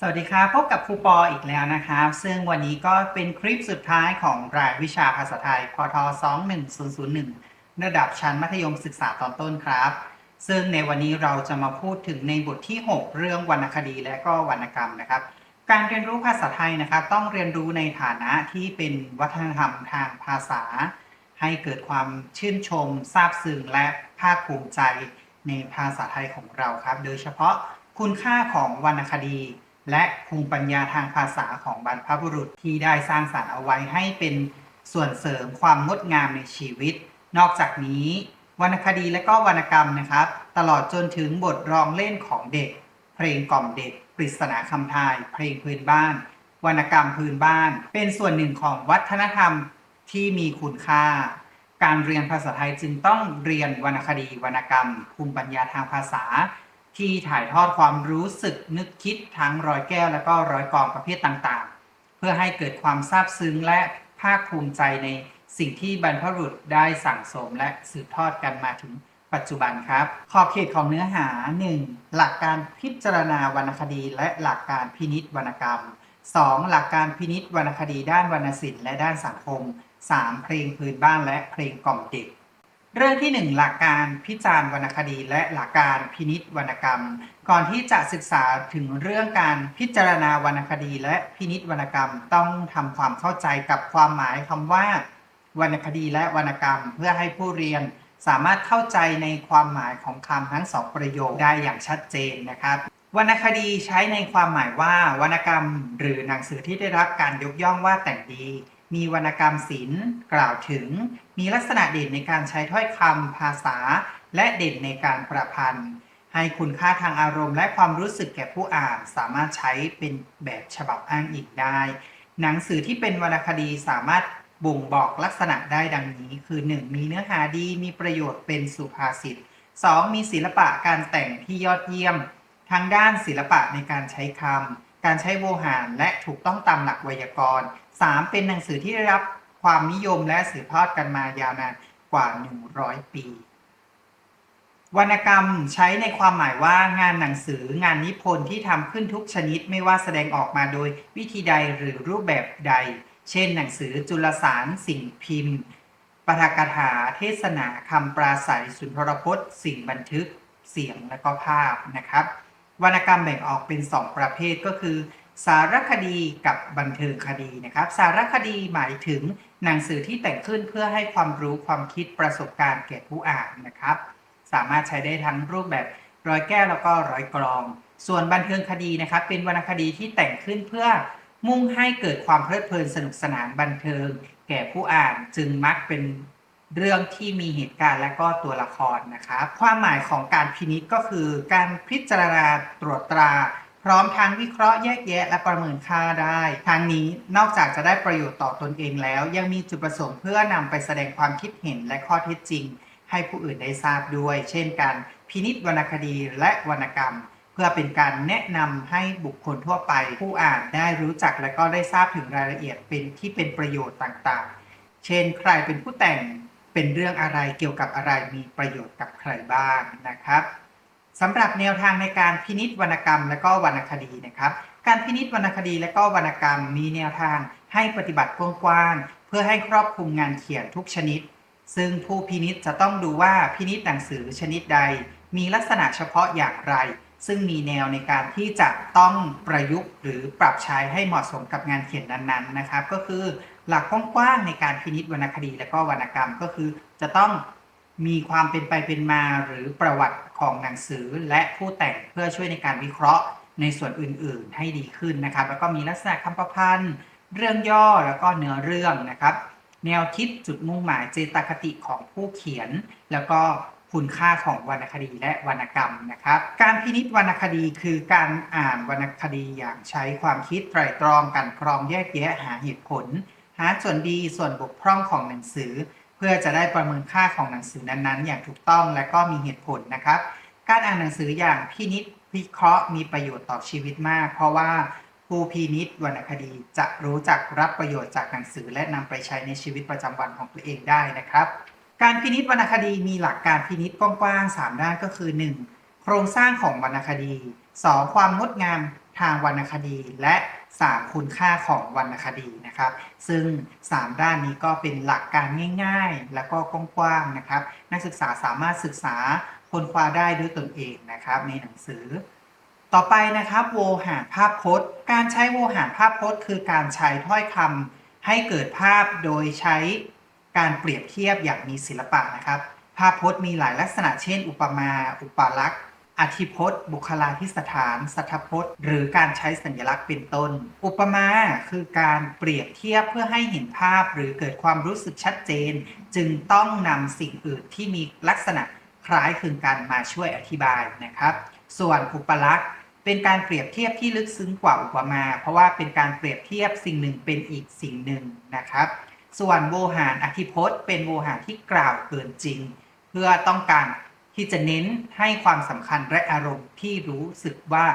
สวัสดีครับพบกับครูปออีกแล้วนะครับ ซึ่งวันนี้ก็เป็นคลิปสุดท้ายของรายวิชาภาษาไทยพท21001 ระดับชั้นมัธยมศึกษาตอนต้นครับ ซึ่งในวันนี้เราจะมาพูดถึงในบทที่ 6 เรื่องวรรณคดีและก็วรรณกรรมนะครับ การเรียนรู้ภาษาไทยนะครับ ต้องเรียนรู้ในฐานะที่เป็นวัฒนธรรมทางภาษา ให้เกิดความชื่นชมซาบซึ้งและภาคภูมิใจในภาษาไทยของเราครับ โดยเฉพาะคุณค่าของวรรณคดี และภูมิปัญญาทางภาษาของบรรพบุรุษที่ได้สร้างสรรค์เอาไว้ให้เป็นส่วนเสริมความงดงามในชีวิต นอกจากนี้ วรรณคดีและก็วรรณกรรมนะครับ ตลอดจนถึงบทร้องเล่นของเด็ก เพลงกล่อมเด็ก ปริศนาคำทาย เพลงพื้นบ้าน วรรณกรรมพื้นบ้าน เป็นส่วนหนึ่งของวัฒนธรรมที่มีคุณค่า การเรียนภาษาไทยจึงต้องเรียนวรรณคดีวรรณกรรม ภูมิปัญญาทางภาษา ที่ถ่ายทอดความรู้สึกนึกคิดทั้งร้อยแก้ว และก็ร้อยกองประเภทต่างๆ เพื่อให้เกิดความซาบซึ้งและภาคภูมิใจในสิ่งที่บรรพบุรุษได้สั่งสมและสืบทอดกันมาถึงปัจจุบันครับ ขอบเขตของเนื้อหา 1. หลักการพิจารณาวรรณคดี และหลักการพินิษวรรณกรรม 2. หลักการพินิษวรรณคดีด้านวรรณศิลป์และด้านสังคม 3. เพลงพื้นบ้านและเพลงกล่อมเด็ก เรื่องที่ 1 หลักการพิจารณ์วรรณคดี และหลักการพินิษวรรณกรรม ก่อนที่จะศึกษาถึงเรื่องการพิจารณาวรรณคดี และพินิษวรรณกรรม ต้องทำความเข้าใจกับความหมายคำว่า วรรณคดีและวรรณกรรม เพื่อให้ผู้เรียนสามารถเข้าใจในความหมายของคำทั้งสองประโยคได้อย่างชัดเจนนะครับวรรณคดีใช้ในความหมายว่าวรรณกรรม หรือหนังสือที่ได้รับการยกย่องว่าแต่งดี มีวรรณกรรมศิลป์กล่าวถึง มีลักษณะเด่นในการใช้ถ้อยคำภาษา และเด่นในการประพันธ์ ให้คุณค่าทางอารมณ์และความรู้สึกแก่ผู้อ่านสามารถใช้เป็นแบบฉบับอ้างอิงได้ หนังสือที่เป็นวรรณคดีสามารถบ่งบอกลักษณะได้ดังนี้ คือ 1. มีเนื้อหาดีมีประโยชน์เป็นสุภาษิต 2. มีศิลปะการแต่งที่ยอดเยี่ยม ทั้งด้านศิลปะในการใช้คำ การใช้โวหารและถูกต้องตามหลักไวยากรณ์ 3. เป็นหนังสือที่ได้รับความนิยมและสืบทอดกันมายาวนานกว่า 100 ปี วรรณกรรมใช้ในความหมายว่างานหนังสืองานนิพนธ์ที่ทำขึ้นทุกชนิดไม่ว่าแสดงออกมาโดยวิธีใดหรือรูปแบบใด เช่น หนังสือจุลสาร สิ่งพิมพ์ปฐกถาเทศนาคำปราศัยสุนทรพจน์ สิ่งบันทึกเสียงและก็ภาพนะครับ วรรณกรรมแบ่งออกเป็น 2 ประเภทก็คือ สารคดีกับบันเทิงคดีนะครับ สารคดีหมายถึงหนังสือที่แต่งขึ้นเพื่อให้ความรู้ความคิดประสบการณ์แก่ผู้อ่านนะครับ สามารถใช้ได้ทั้งรูปแบบร้อยแก้วแล้วก็ร้อยกรอง ส่วนบันเทิงคดีนะครับ เป็นวรรณคดีที่แต่งขึ้นเพื่อมุ่งให้เกิดความเพลิดเพลินสนุกสนานบันเทิง แก่ผู้อ่านจึงมักเป็น เรื่องที่มีเหตุการณ์และก็ตัวละครนะครับ ความหมายของการพินิจก็คือ การพิจารณาตรวจตรา พร้อมทั้งวิเคราะห์แยกแยะ และประเมินค่าได้ทางนี้นอกจากจะได้ประโยชน์ต่อตนเองแล้ว ยังมีจุดประสงค์เพื่อนำไปแสดงความคิดเห็นและข้อเท็จจริง ให้ผู้อื่นได้ทราบด้วย เช่นการพินิจวรรณคดีและวรรณกรรม เพื่อเป็นการแนะนำให้บุคคลทั่วไป ผู้อ่านได้รู้จักและก็ได้ทราบถึงรายละเอียดเป็นที่เป็นประโยชน์ต่างๆ เช่น ใครเป็นผู้แต่ง เป็นเรื่องอะไรเกี่ยวกับอะไรมีประโยชน์กับใครบ้างนะครับสำหรับแนวทางในการพินิจวรรณกรรมและก็วรรณคดีนะครับ การพินิจวรรณคดีและก็วรรณกรรม มีแนวทางให้ปฏิบัติกว้างๆเพื่อให้ครอบคลุมงานเขียนทุกชนิด ซึ่งผู้พินิจจะต้องดูว่าพินิจหนังสือชนิดใด มีลักษณะเฉพาะอย่างไร ซึ่งมีแนวในการที่จะต้องประยุกต์หรือปรับใช้ให้เหมาะสมกับงานเขียนนั้นๆนะครับ ก็คือ หลักกว้างๆในการพินิจวรรณคดีและก็วรรณกรรมก็คือจะต้องมีความเป็นไปเป็นมาหรือประวัติของหนังสือและผู้แต่งเพื่อช่วยในการวิเคราะห์ในส่วนอื่นๆ ให้ดีขึ้นนะครับ แล้วก็มีลักษณะคำประพันธ์ เรื่องย่อแล้วก็เนื้อเรื่องนะครับ แนวคิดจุดมุ่งหมายเจตคติของผู้เขียน แล้วก็คุณค่าของวรรณคดีและวรรณกรรมนะครับ การพินิจวรรณคดีคือการอ่านวรรณคดีอย่างใช้ความคิดไตรตรองกันกรองแยกแยะหาเหตุผล หาส่วนดีส่วนบกพร่องของหนังสือ เพื่อจะได้ประเมินค่าของหนังสือนั้นๆ อย่างถูกต้องและก็มีเหตุผลนะครับ การอ่านหนังสืออย่างพินิจวิเคราะห์มีประโยชน์ต่อชีวิตมาก เพราะว่าผู้พินิจวรรณคดีจะรู้จักรับประโยชน์จากหนังสือ และนำไปใช้ในชีวิตประจำวันของตัวเองได้นะครับ การพินิจวรรณคดีมีหลักการพินิจกว้างๆ3ด้านก็คือ 1. โครงสร้างของวรรณคดี 2. ความงดงามทางวรรณคดี และ 3 คุณค่าของวรรณคดีนะครับ ซึ่ง 3 ด้านนี้ก็เป็นหลักการง่ายๆ แล้วก็กว้างๆนะครับ นักศึกษาสามารถศึกษาค้นคว้าได้ด้วยตนเองนะครับในหนังสือ ต่อไปนะครับโวหารภาพพจน์ การใช้โวหารภาพพจน์ คือการใช้ถ้อยคำให้เกิดภาพโดยใช้การเปรียบเทียบอย่างมีศิลปะนะครับ ภาพพจน์มีหลายลักษณะเช่น อุปมา อุปลักษณ์ อธิพจน์ บุคลาธิสถาน สัทพจน์ หรือการใช้สัญลักษณ์เป็นต้น อุปมาคือการเปรียบเทียบเพื่อให้เห็นภาพหรือเกิดความรู้สึกชัดเจน จึงต้องนำสิ่งอื่นที่มีลักษณะคล้ายคลึงกันมาช่วยอธิบายนะครับ ส่วนอุปลักษณ์เป็นการเปรียบเทียบที่ลึกซึ้งกว่าอุปมา เพราะว่าเป็นการเปรียบเทียบสิ่งหนึ่งเป็นอีกสิ่งหนึ่งนะครับ ส่วนโวหารอธิพจน์ เป็นโวหารที่กล่าวเกินจริง เพื่อต้องการ ที่จะเน้นให้ความสำคัญและอารมณ์ที่รู้สึกว่า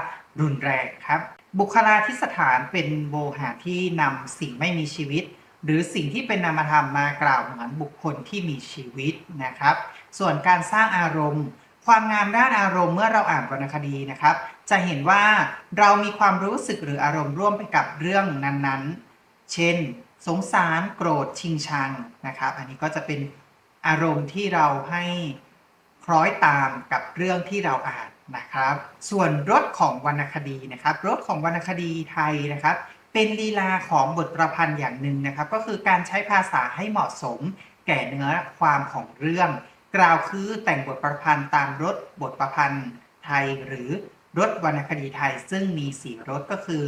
รุนแรงครับ บุคลาธิสถานเป็นโวหารที่นำสิ่งไม่มีชีวิต หรือสิ่งที่เป็นนามธรรมมากล่าวเหมือนบุคคลที่มีชีวิตนะครับ ส่วนการสร้างอารมณ์ ความงามด้านอารมณ์เมื่อเราอ่านวรรณคดีนะครับ จะเห็นว่าเรามีความรู้สึกหรืออารมณ์ร่วมไปกับเรื่องนั้นๆ เช่น สงสาร โกรธ ชิงชังนะครับ อันนี้ก็จะเป็นอารมณ์ที่เราให้ คล้อยตามกับเรื่องที่เราอ่านนะครับ ส่วนรสของวรรณคดีนะครับรสของวรรณคดีไทยนะครับ เป็นลีลาของบทประพันธ์อย่างหนึ่งนะครับ ก็คือการใช้ภาษาให้เหมาะสม แก่เนื้อความของเรื่อง กล่าวคือแต่งบทประพันธ์ตามรสบทประพันธ์ไทยหรือรสวรรณคดีไทย ซึ่งมีสี่รสก็คือ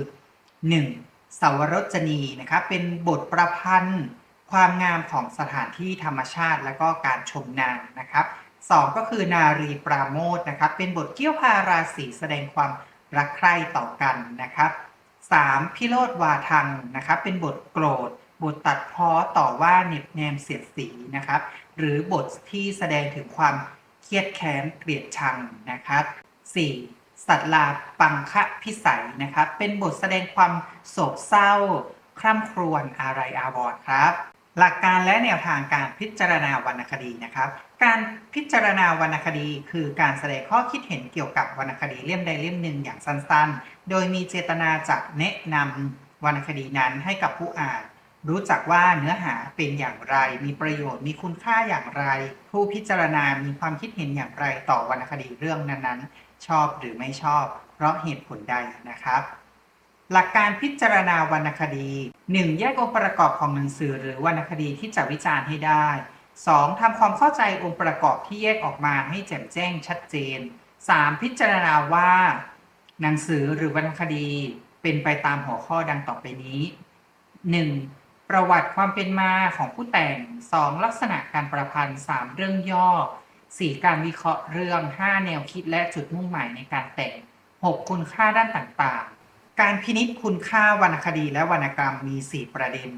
1. สาวรจนีนะครับ เป็นบทประพันธ์ ความงามของสถานที่ธรรมชาติ และก็การชมนางนะครับ สองก็คือนารีปราโมทนะครับ เป็นบทเกี่ยวพาราสีแสดงความรักใคร่ต่อกันนะครับ 3. พิโรธวาทังนะครับ เป็นบทโกรธ บทตัดพ้อต่อว่าเน็บแนมเสียดสีนะครับ หรือบทที่แสดงถึงความเครียดแค้นเกลียดชังนะครับ 4. สัตลาปังคะพิสัยนะครับ เป็นบทแสดงความโศกเศร้า คร่ำครวญอาลัยอาวรครับ หลักการและแนวทางการพิจารณาวรรณคดีนะครับ การพิจารณาวรรณคดี คือการแสดงข้อคิดเห็นเกี่ยวกับวรรณคดีเล่มใดเล่มหนึ่งอย่างสั้นๆ โดยมีเจตนาจะแนะนำวรรณคดีนั้นให้กับผู้อ่าน รู้จักว่าเนื้อหาเป็นอย่างไร มีประโยชน์ มีคุณค่าอย่างไร ผู้พิจารณา มีความคิดเห็นอย่างไรต่อวรรณคดีเรื่องนั้นๆ ชอบหรือไม่ชอบ เพราะเหตุผลใดนะครับ หลักการพิจารณาวรรณคดี 1. แยกองค์ประกอบของหนังสือหรือวรรณคดีที่จะวิจารณ์ให้ได้ 2. ทำความเข้าใจองค์ประกอบที่แยกออกมาให้แจ่มแจ้งชัดเจน 3. พิจารณาว่า หนังสือหรือวรรณคดีเป็นไปตามหัวข้อดังต่อไปนี้ 1. ประวัติความเป็นมาของผู้แต่ง 2. ลักษณะการประพันธ์ 3. เรื่องย่อ 4. การวิเคราะห์เรื่อง 5. แนวคิดและจุดมุ่งหมายในการแต่ง 6. คุณค่าด้านต่างๆ การพินิจคุณค่าวรรณคดีและวรรณกรรมมี 4 ประเด็น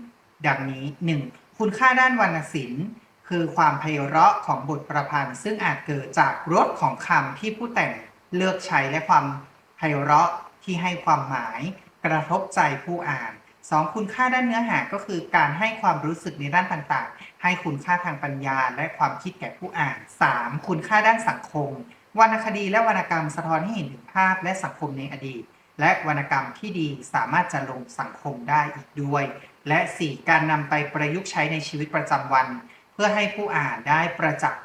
ดังนี้ 1. คุณค่าด้านวรรณศิลป์ คือความไพเราะของบทประพันธ์ ซึ่งอาจเกิดจากรสของคำที่ผู้แต่งเลือกใช้และความไพเราะที่ให้ความหมาย กระทบใจผู้อ่าน 2. คุณค่าด้านเนื้อหาก็คือการให้ความรู้สึกในด้านต่างๆ ให้คุณค่าทางปัญญาและความคิดแก่ผู้อ่าน 3. คุณค่าด้านสังคม วรรณคดีและวรรณกรรมสะท้อนให้เห็นถึงภาพและสังคมในอดีต และวรรณกรรมที่ดีสามารถจะลงสังคมได้อีกด้วย และ 4. การนำไปประยุกต์ใช้ในชีวิตประจำวัน เพื่อให้ผู้อ่านได้ประจักษ์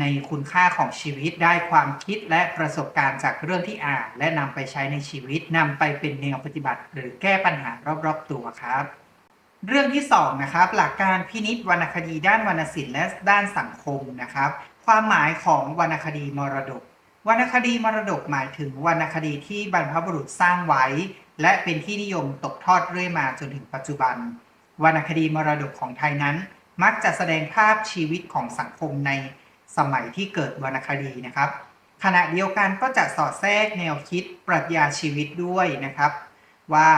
ในคุณค่าของชีวิตได้ความคิดและประสบการณ์จากเรื่องที่อ่าน และนำไปใช้ในชีวิตนำไปเป็นแนวปฏิบัติ หรือแก้ปัญหารอบๆตัวครับ เรื่องที่2นะครับหลักการพินิจวรรณคดีด้านวรรณศิลป์และด้านสังคมนะครับ ความหมายของวรรณคดีมรดก วรรณคดีมรดกหมายถึงวรรณคดีที่บรรพบุรุษสร้างไว้ และเป็นที่นิยมตกทอดเรื่อยมาจนถึงปัจจุบัน วรรณคดีมรดกของไทยนั้น มักจะแสดงภาพชีวิตของสังคมในสมัยที่เกิดวรรณคดีนะครับ ขณะเดียวกันก็จะสอดแทรกแนวคิดปรัชญาชีวิตด้วยนะครับ ว่า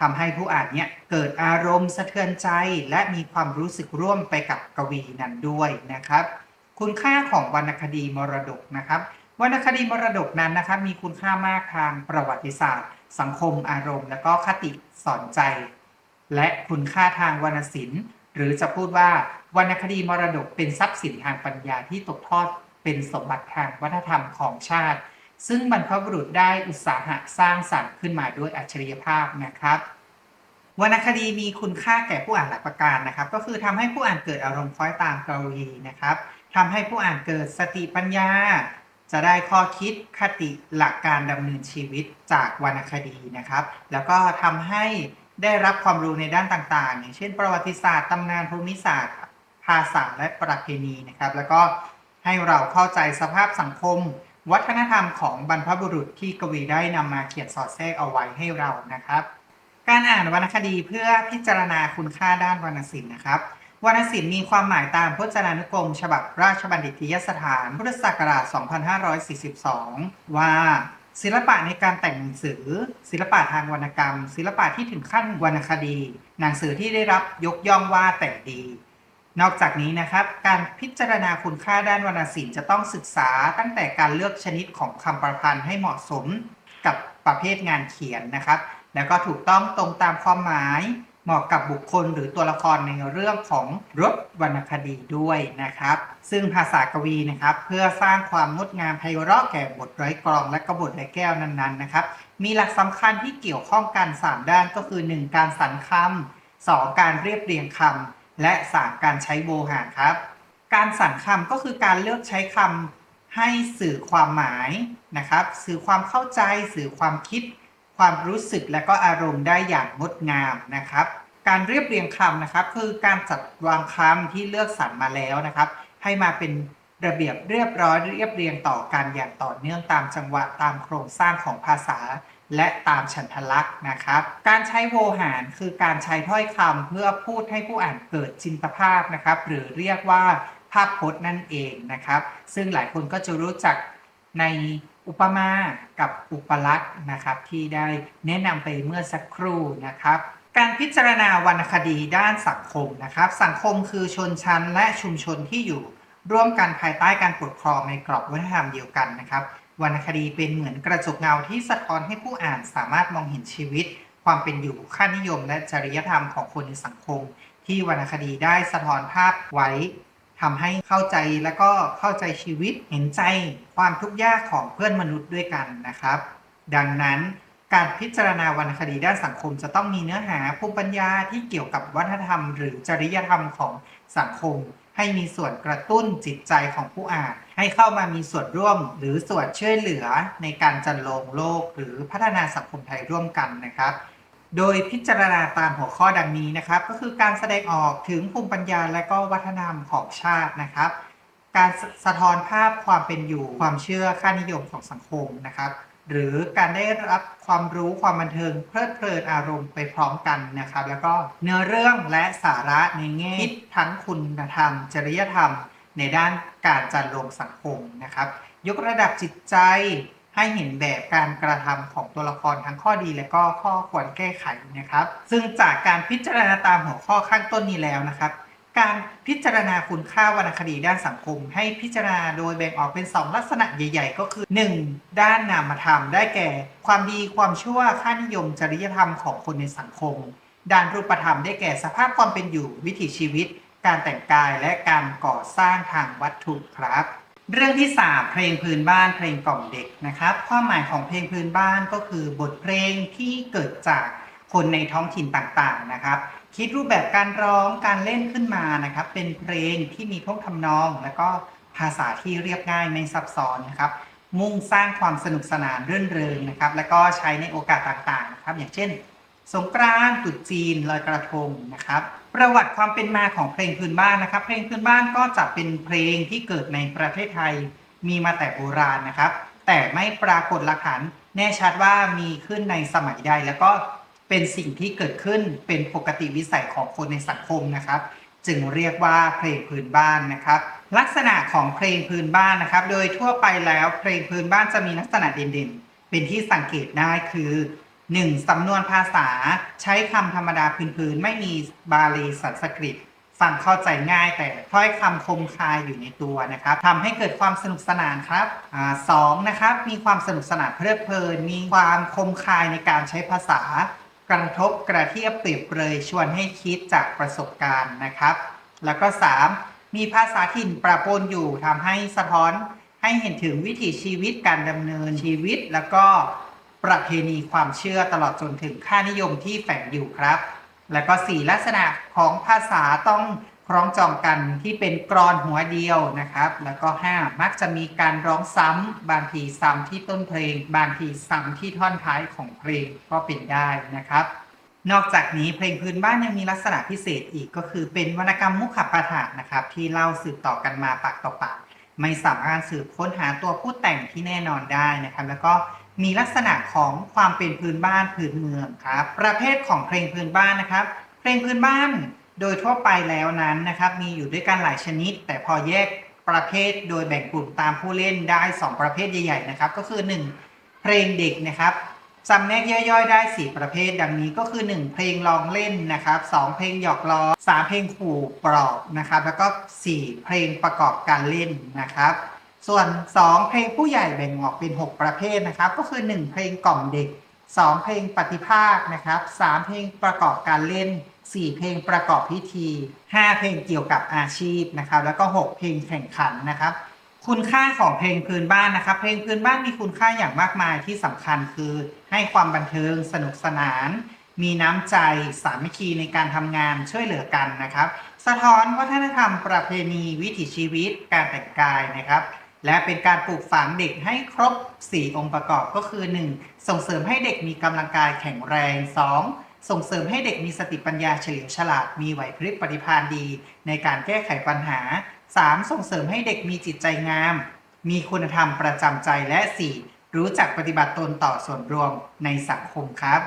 ทำให้ผู้อ่านเนี่ยเกิดอารมณ์สะเทือนใจและมีความรู้สึกร่วมไปกับกวีนั้นด้วยนะครับ คุณค่าของวรรณคดีมรดกนะครับ วรรณคดีมรดกนั้นนะครับ มีคุณค่ามากทางประวัติศาสตร์ สังคมอารมณ์ และก็คติสอนใจ และคุณค่าทางวรรณศิลป์ หรือจะพูดว่าวรรณคดีมรดกเป็นทรัพย์สินทางปัญญาที่ตกทอดเป็นสมบัติทางวัฒนธรรมของชาติ ซึ่งบรรพบุรุษได้อุตสาหะสร้างสรรค์ขึ้นมาด้วยอัจฉริยภาพนะครับวรรณคดีมีคุณค่าแก่ผู้อ่านหลายประการนะครับ ก็คือทำให้ผู้อ่านเกิดอารมณ์คล้อยตามกรีนะครับทำให้ผู้อ่านเกิดสติปัญญา จะได้ข้อคิดคติหลักการดำเนินชีวิตจากวรรณคดีนะครับ แล้วก็ทำให้ ได้รับความรู้ในด้านต่างๆ อย่างเช่น ประวัติศาสตร์ตำนานภูมิศาสตร์ ภาษาและประเพณีนะครับ แล้วก็ให้เราเข้าใจสภาพสังคม วัฒนธรรมของบรรพบุรุษที่กวีได้นำมาเขียนสอดแทรกเอาไว้ให้เรานะครับ การอ่านวรรณคดีเพื่อพิจารณาคุณค่าด้านวรรณศิลป์นะครับวรรณศิลป์มีความหมายตามพจนานุกรม ฉบับราชบัณฑิตยสถาน พุทธศักราช 2542 ว่า ศิลปะในการแต่งหนังสือ ศิลปะทางวรรณกรรม ศิลปะที่ถึงขั้นวรรณคดี หนังสือที่ได้รับยกย่องว่าแต่งดี นอกจากนี้นะครับ การพิจารณาคุณค่าด้านวรรณศิลป์จะต้องศึกษาตั้งแต่การเลือกชนิดของคำประพันธ์ให้เหมาะสมกับประเภทงานเขียนนะครับ แล้วก็ถูกต้องตรงตามความหมาย เหมาะกับบุคคลหรือตัวละครในเรื่องของรถวรรณคดีด้วยนะครับ ซึ่งภาษากวีนะครับ เพื่อสร้างความงดงามไพเราะแก่บทร้อยกรองและกบทร้อยแก้วนั้นๆนะครับ มีหลักสำคัญที่เกี่ยวข้องกัน 3 ด้านก็คือ 1. การสรรคำ 2. การเรียบเรียงคำและ 3. การใช้โวหารครับ การสรรคำก็คือการเลือกใช้คำให้สื่อความหมายนะครับ สื่อความเข้าใจ สื่อความคิด ความรู้สึกและก็อารมณ์ได้อย่างงดงามนะครับ การเรียบเรียงคำนะครับ คือการจัดวางคำที่เลือกสรรมาแล้วนะครับ ให้มาเป็นระเบียบเรียบร้อยเรียบเรียงต่อกันอย่างต่อเนื่องตามจังหวะตามโครงสร้างของภาษา และตามฉันทลักษณ์นะครับ การใช้โวหารคือการใช้ถ้อยคำเพื่อพูดให้ผู้อ่านเกิดจินตภาพนะครับ หรือเรียกว่าภาพพจน์นั่นเองนะครับ ซึ่งหลายคนก็จะรู้จักใน อุปมากับอุปลักษณ์นะครับที่ได้แนะนำไปเมื่อสักครู่นะครับ การพิจารณาวรรณคดีด้านสังคมนะครับ สังคมคือชนชั้นและชุมชนที่อยู่ร่วมกันภายใต้การปกครองในกรอบวัฒนธรรมเดียวกันนะครับวรรณคดีเป็นเหมือนกระจกเงาที่สะท้อนให้ผู้อ่านสามารถมองเห็นชีวิต ความเป็นอยู่ค่านิยม และจริยธรรมของคนในสังคม ที่วรรณคดีได้สะท้อนภาพไว้ ทำให้เข้าใจและก็เข้าใจชีวิตเห็นใจความทุกข์ยากของเพื่อนมนุษย์ด้วยกันนะครับ ดังนั้นการพิจารณาวรรณคดีด้านสังคมจะต้องมีเนื้อหาภูมิปัญญาที่เกี่ยวกับวัฒนธรรม หรือจริยธรรมของสังคม ให้มีส่วนกระตุ้นจิตใจของผู้อ่าน ให้เข้ามามีส่วนร่วม หรือส่วนช่วยเหลือในการจันลงโลก หรือพัฒนาสังคมไทยร่วมกันนะครับ โดยพิจารณาตามหัวข้อดังนี้นะครับ ก็คือการแสดงออกถึงภูมิปัญญาและก็วัฒนธรรมของชาตินะครับ การสสะท้อนภาพความเป็นอยู่ความเชื่อค่านิยมของสังคมนะครับ หรือการได้รับความรู้ความบันเทิงเพลิดเพลินอารมณ์ไปพร้อมกันนะครับ แล้วก็เนื้อเรื่องและสาระในแง่คิดทั้งคุณธรรม จริยธรรม ในด้านการจัดลงสังคมนะครับ ยกระดับจิตใจ ให้เห็นแบบการกระทำของตัวละครทั้งข้อดีและก็ข้อควรแก้ไขนะครับ ซึ่งจากการพิจารณาตามหัวข้อข้างต้นนี้แล้วนะครับ การพิจารณาคุณค่าวรรณคดีด้านสังคม ให้พิจารณาโดยแบ่งออกเป็น 2 ลักษณะใหญ่ ๆ ก็คือ 1. ด้านนามธรรมได้แก่ ความดีความชั่วค่านิยม จริยธรรมของคนในสังคม ด้านรูปธรรมได้แก่สภาพความเป็นอยู่วิถีชีวิต การแต่งกายและการก่อสร้างทางวัตถุครับ เรื่องที่ 3 เพลงพื้นบ้านเพลงกล่อมเด็กนะครับ ความหมายของเพลงพื้นบ้านก็คือบทเพลงที่เกิดจากคนในท้องถิ่นต่างๆนะครับ คิดรูปแบบการร้องการเล่นขึ้นมานะครับ เป็นเพลงที่มีท่วงทำนอง และก็ภาษาที่เรียบง่ายไม่ซับซ้อนนะครับ มุ่งสร้างความสนุกสนานรื่นเริงนะครับ และก็ใช้ในโอกาสต่างๆนะครับ อย่างเช่น สงกรานต์ตรุษจีนลอยกระทงนะครับ ประวัติความเป็นมาของเพลงพื้นบ้านนะครับ เพลงพื้นบ้านก็จะเป็นเพลงที่เกิดในประเทศไทยมีมาแต่โบราณนะครับ แต่ไม่ปรากฏหลักฐานแน่ชัดว่ามีขึ้นในสมัยใด แล้วก็เป็นสิ่งที่เกิดขึ้นเป็นปกติวิสัยของคนในสังคมนะครับ จึงเรียกว่าเพลงพื้นบ้านนะครับ ลักษณะของเพลงพื้นบ้านนะครับ โดยทั่วไปแล้วเพลงพื้นบ้านจะมีลักษณะเด่นๆ เป็นที่สังเกตได้คือ 1. สำนวนภาษาใช้คำธรรมดาพื้นๆ ไม่มีบาลีสันสกฤต ฟังเข้าใจง่ายแต่ถ้อยคำคมคายอยู่ในตัวนะครับทำให้เกิดความสนุกสนานครับอสองนะครับมีความสนุกสนานเพลิดเพลิน มีความคมคายในการใช้ภาษากระทบกระเทียบเปรียบเปรยชวนให้คิดจากประสบการณ์นะครับ แล้วก็ 3. มีภาษาถิ่นประปนอยู่ทำให้สะท้อนให้เห็นถึงวิถีชีวิตการดำเนินชีวิต แล้วก็ ประเพณีความเชื่อตลอดจนถึงค่านิยมที่แฝงอยู่ครับ แล้วก็สี่ลักษณะของภาษาต้องคล้องจองกันที่เป็นกรอนหัวเดียวนะครับ แล้วก็ห้ามักจะมีการร้องซ้ำ บางทีซ้ำที่ต้นเพลง บางทีซ้ำที่ท่อนท้ายของเพลงก็เป็นได้นะครับ นอกจากนี้เพลงพื้นบ้านยังมีลักษณะพิเศษอีกก็คือเป็นวรรณกรรมมุขปาฐะนะครับ ที่เล่าสืบต่อกันมาปากต่อปากไม่สามารถสืบค้นหาตัวผู้แต่งที่แน่นอนได้นะครับ แล้วก็ มีลักษณะของความเป็นพื้นบ้านพื้นเมืองครับ ประเภทของเพลงพื้นบ้านนะครับ เพลงพื้นบ้านโดยทั่วไปแล้วนั้นนะครับ มีอยู่ด้วยกันหลายชนิด แต่พอแยกประเภทโดยแบ่งกลุ่มตามผู้เล่นได้ 2 ประเภทใหญ่ๆนะครับ ก็คือ 1 เพลงเด็กนะครับจำแนกย่อยๆได้ 4 ประเภท ดังนี้ก็คือ 1 เพลงร้องเล่นนะครับ 2 เพลงหยอกล้อ 3 เพลงขู่ปลอบนะครับ แล้วก็ 4 เพลงประกอบการเล่นนะครับ ส่วน 2 เพลงผู้ใหญ่แบ่งออกเป็น 6 ประเภทนะครับ ก็คือ 1 เพลงกล่อมเด็ก 2 เพลงปฏิภาคนะครับ 3 เพลงประกอบการเล่น 4 เพลงประกอบพิธี 5 เพลงเกี่ยวกับอาชีพนะครับ แล้วก็ 6 เพลงแข่งขันนะครับ คุณค่าของเพลงพื้นบ้านนะครับ เพลงพื้นบ้านมีคุณค่าอย่างมากมายที่สำคัญคือ ให้ความบันเทิงสนุกสนาน มีน้ำใจสามัคคีในการทำงานช่วยเหลือกันนะครับ สะท้อนวัฒนธรรมประเพณีวิถีชีวิตการแต่งกายนะครับ และเป็นการปลูกฝังเด็กให้ครบ 4 องค์ประกอบก็คือ 1. ส่งเสริมให้เด็กมีกำลังกายแข็งแรง 2. ส่งเสริมให้เด็กมีสติปัญญาเฉลียวฉลาดมีไหวพริบปฏิภาณดี ในการแก้ไขปัญหา 3. ส่งเสริมให้เด็กมีจิตใจงาม มีคุณธรรมประจำใจและ 4. รู้จักปฏิบัติตนต่อส่วนรวมในสังคมครับ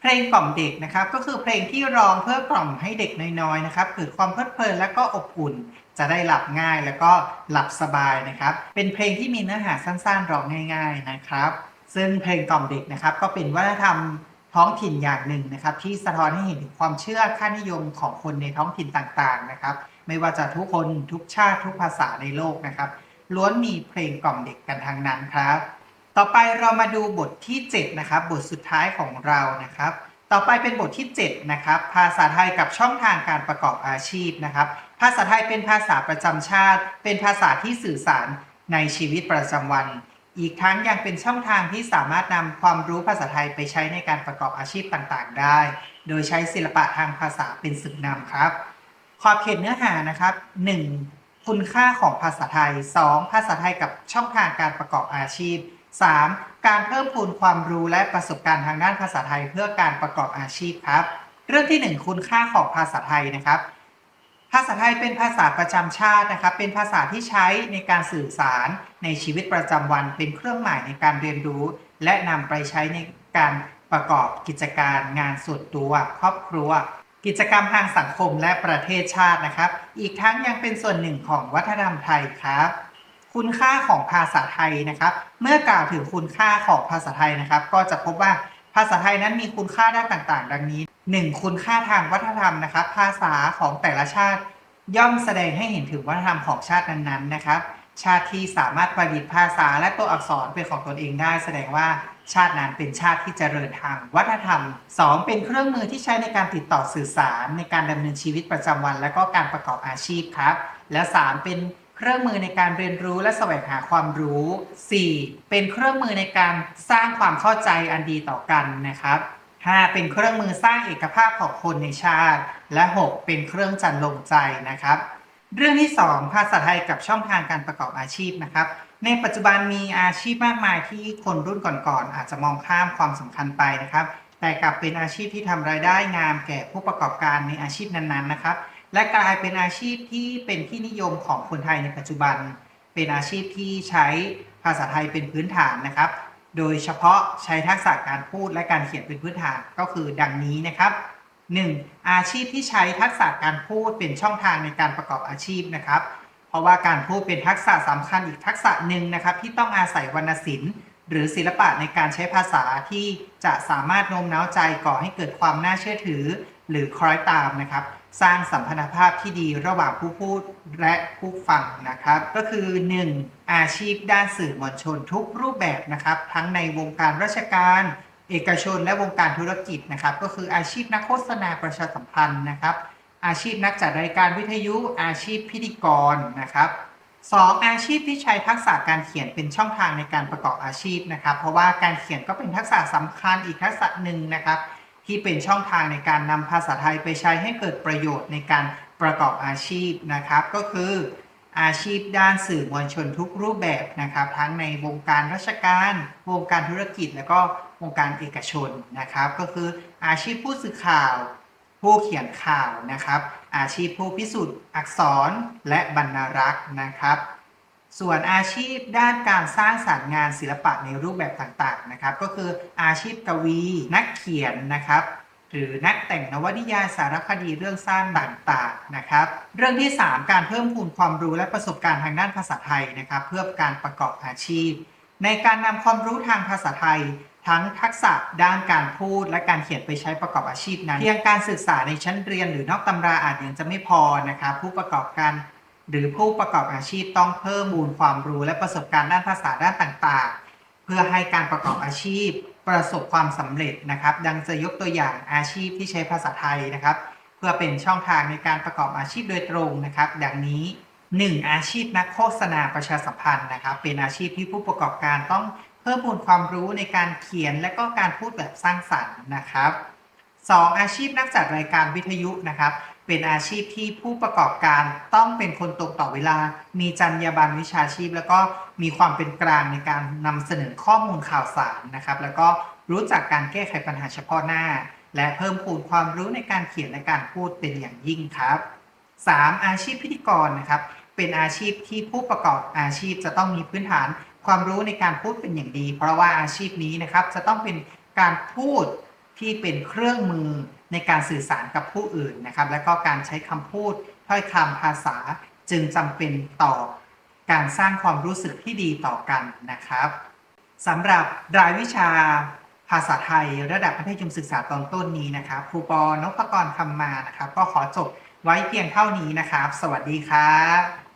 เพลงกล่อมเด็กนะครับก็คือเพลงที่ร้องเพื่อกล่อมให้เด็กน้อยๆนะครับเกิดความเพลิดเพลินและก็อบอุ่น จะได้หลับง่ายแล้วก็หลับสบายนะครับ เป็นเพลงที่มีเนื้อหาสั้นๆร้องง่าย ๆนะครับ ซึ่งเพลงกล่อมเด็กนะครับ ก็เป็นวัฒนธรรมท้องถิ่นอย่างหนึ่งนะครับ ที่สะท้อนให้เห็นถึงความเชื่อค่านิยมของคนในท้องถิ่นต่างๆนะครับ ไม่ว่าจะทุกคนทุกชาติทุกภาษาในโลกนะครับ ล้วนมีเพลงกล่อมเด็กกันทางนั้นครับ ต่อไปเรามาดูบทที่ 7 นะครับ บทสุดท้ายของเรานะครับ ต่อไปเป็นบทที่ 7 นะครับ ภาษาไทยกับช่องทางการประกอบอาชีพนะครับ ภาษาไทยเป็นภาษาประจำชาติ เป็นภาษาที่สื่อสารในชีวิตประจำวัน อีกทั้งยังเป็นช่องทางที่สามารถนำความรู้ภาษาไทยไปใช้ในการประกอบอาชีพต่างๆ ได้ โดยใช้ศิลปะทางภาษาเป็นสื่อนำครับ ขอบเขตเนื้อหานะครับ 1. คุณค่าของภาษาไทย 2. ภาษาไทยกับช่องทางการประกอบอาชีพ 3. การเพิ่มพูนความรู้และประสบการณ์ทางด้านภาษาไทยเพื่อการประกอบอาชีพครับ เรื่องที่ 1 คุณค่าของภาษาไทยนะครับ ภาษาไทยเป็นภาษาประจำชาตินะครับ เป็นภาษาที่ใช้ในการสื่อสารในชีวิตประจำวัน เป็นเครื่องหมายในการเรียนรู้ และนำไปใช้ในการประกอบกิจการงานส่วนตัว ครอบครัว กิจกรรมทางสังคมและประเทศชาตินะครับ อีกทั้งยังเป็นส่วนหนึ่งของวัฒนธรรมไทยครับ คุณค่าของภาษาไทยนะครับ เมื่อกล่าวถึงคุณค่าของภาษาไทยนะครับ ก็จะพบว่าภาษาไทยนั้นมีคุณค่าด้านต่างๆ ดังนี้ 1. คุณค่าทางวัฒนธรรมนะครับ ภาษาของแต่ละชาติ ย่อมแสดงให้เห็นถึงวัฒนธรรมของชาตินั้นๆนะครับ ชาติที่สามารถประดิษฐ์ภาษาและตัวอักษรเป็นของตนเองได้ แสดงว่าชาตินั้นเป็นชาติที่เจริญทางวัฒนธรรม 2. เป็นเครื่องมือที่ใช้ในการติดต่อสื่อสารในการดำเนินชีวิตประจำวัน และก็การประกอบอาชีพครับ และ 3. เป็น เครื่องมือในการเรียนรู้และแสวงหาความรู้ 4. เป็นเครื่องมือในการสร้างความเข้าใจอันดีต่อกันนะครับ 5. เป็นเครื่องมือสร้างเอกภาพของคนในชาติ และ 6. เป็นเครื่องจันลงใจนะครับ เรื่องที่ 2 ภาษาไทยกับช่องทางการประกอบอาชีพนะครับ ในปัจจุบันมีอาชีพมากมายที่คนรุ่นก่อนๆอาจจะมองข้ามความสำคัญไปนะครับ แต่กลับเป็นอาชีพที่ทำรายได้งามแก่ผู้ประกอบการในอาชีพนั้นๆนะครับ และกลายเป็นอาชีพที่เป็นที่นิยมของคนไทยในปัจจุบัน เป็นอาชีพที่ใช้ภาษาไทยเป็นพื้นฐานนะครับ โดยเฉพาะใช้ทักษะการพูดและการเขียนเป็นพื้นฐานก็คือดังนี้นะครับ 1. อาชีพที่ใช้ทักษะการพูดเป็นช่องทางในการประกอบอาชีพนะครับ เพราะว่าการพูดเป็นทักษะสำคัญอีกทักษะหนึ่งนะครับ ที่ต้องอาศัยวรรณศิลป์ หรือศิลปะในการใช้ภาษาที่จะสามารถโน้มน้าวใจก่อให้เกิดความน่าเชื่อถือ หรือคล้อยตามนะครับ สร้างสัมพันธภาพที่ดีระหว่างผู้พูดและผู้ฟังนะครับ ก็คือ 1. อาชีพด้านสื่อมวลชนทุกรูปแบบนะครับ ทั้งในวงการราชการ เอกชนและวงการธุรกิจนะครับ ก็คืออาชีพนักโฆษณาประชาสัมพันธ์นะครับ อาชีพนักจัดรายการวิทยุ อาชีพพิธีกรนะครับ2อาชีพที่ใช้ทักษะการเขียนเป็นช่องทางในการประกอบอาชีพนะครับ เพราะว่าการเขียนก็เป็นทักษะสำคัญอีกทักษะหนึ่งนะครับ ที่เป็นช่องทางในการนำภาษาไทยไปใช้ให้เกิดประโยชน์ในการประกอบอาชีพนะครับ ก็คืออาชีพด้านสื่อมวลชนทุกรูปแบบนะครับ ทั้งในวงการราชการ วงการธุรกิจ และก็วงการเอกชนนะครับ ก็คืออาชีพผู้สื่อข่าว ผู้เขียนข่าวนะครับ อาชีพผู้พิสูจน์อักษรและบรรณารักษ์นะครับ ส่วนอาชีพด้านการสร้างสรรค์งานศิลปะในรูปแบบต่างๆนะครับ ก็คืออาชีพกวีนักเขียนนะครับหรือนักแต่งนวนิยายสารคดีเรื่องสร้างต่างๆนะครับ เรื่องที่ 3 การเพิ่มพูนความรู้และประสบการณ์ทางด้านภาษาไทยนะครับ เพื่อการประกอบอาชีพ ในการนำความรู้ทางภาษาไทย ทั้งทักษะด้านการพูด และการเขียนไปใช้ประกอบอาชีพนั้นเพียงการศึกษาในชั้นเรียนหรือนอกตำราอาจยังจะไม่พอนะครับผู้ประกอบการ หรือผู้ประกอบอาชีพต้องเพิ่มมูลความรู้และประสบการณ์ด้านภาษาด้านต่างๆ เพื่อให้การประกอบอาชีพประสบความสำเร็จนะครับ ดังจะยกตัวอย่างอาชีพที่ใช้ภาษาไทยนะครับ เพื่อเป็นช่องทางในการประกอบอาชีพโดยตรงนะครับ ดังนี้ 1. อาชีพนักโฆษณาประชาสัมพันธ์นะครับ เป็นอาชีพที่ผู้ประกอบการต้องเพิ่มพูนความรู้ในการเขียนและก็การพูดแบบสร้างสรรค์นะครับ 2. อาชีพนักจัดรายการวิทยุนะครับ เป็นอาชีพที่ผู้ประกอบการต้องเป็นคนตรงต่อเวลา มีจรรยาบรรณวิชาชีพ แล้วก็มีความเป็นกลางในการนำเสนอข้อมูลข่าวสารนะครับ แล้วก็รู้จักการแก้ไขปัญหาเฉพาะหน้า และเพิ่มพูนความรู้ในการเขียนและการพูดเป็นอย่างยิ่งครับ 3. อาชีพพิธีกรนะครับ เป็นอาชีพที่ผู้ประกอบอาชีพจะต้องมีพื้นฐานความรู้ในการพูดเป็นอย่างดี เพราะว่าอาชีพนี้นะครับจะต้องเป็นการพูดที่เป็นเครื่องมือ ในการสื่อสารกับผู้อื่นนะครับ และก็การใช้คำพูดถ้อยคำภาษาจึงจำเป็นต่อการสร้างความรู้สึกที่ดีต่อกันนะครับสำหรับรายวิชาภาษาไทยระดับมัธยมศึกษาตอนต้นนี้นะครับครูปอนพกรคำมานะครับ ก็ขอจบไว้เพียงเท่านี้นะครับ สวัสดีครับ